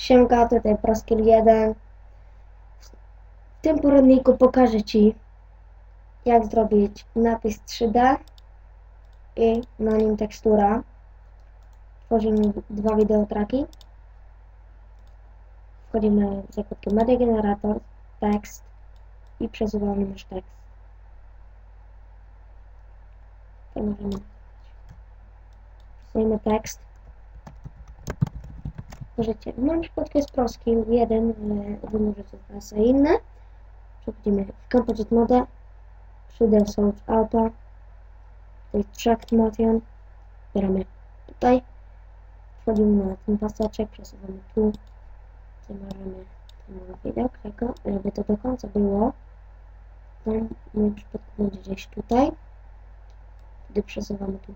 Siemka, tutaj Proskill 1. W tym poradniku pokażę Ci, jak zrobić napis 3D i na nim tekstura. Tworzymy dwa wideotraki. Wchodzimy w zakładkę Media Generator, tekst i przesuwamy nasz tekst. To możemy Przesuwamy tekst. Możecie, przypadku jest Proskill 1, ale wy możecie znaleźć sobie inne. Przechodzimy w Composite Mode, Shader Source Auto, to jest Tract Motion, wybieramy tutaj, wchodzimy na ten paseczek, przesuwamy tu, możemy ten widok, tego, żeby to do końca było, to w moim przypadku będzie gdzieś tutaj, wtedy przesuwamy tu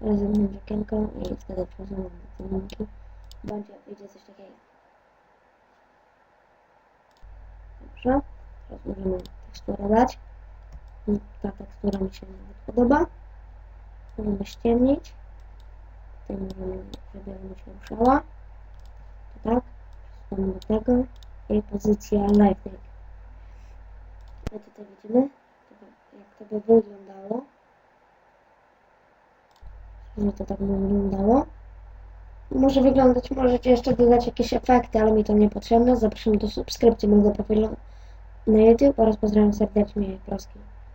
rozumiem okienko i wtedy przesuwamy do linki, będzie, wyjdzie coś takiego. Dobrze, teraz możemy teksturę dać. Ta tekstura mi się nawet podoba. Możemy ściemnić. Tutaj możemy, żeby ona się ruszała. To tak. Przesuwamy do tego. I pozycja lightning. I tutaj widzimy, jak to by wyglądało. Żeby to tak wyglądało. Może wyglądać, możecie jeszcze dodać jakieś efekty, ale mi to nie potrzebne. Zapraszam do subskrypcji mojego profilu na YouTube oraz pozdrawiam serdecznie Proski.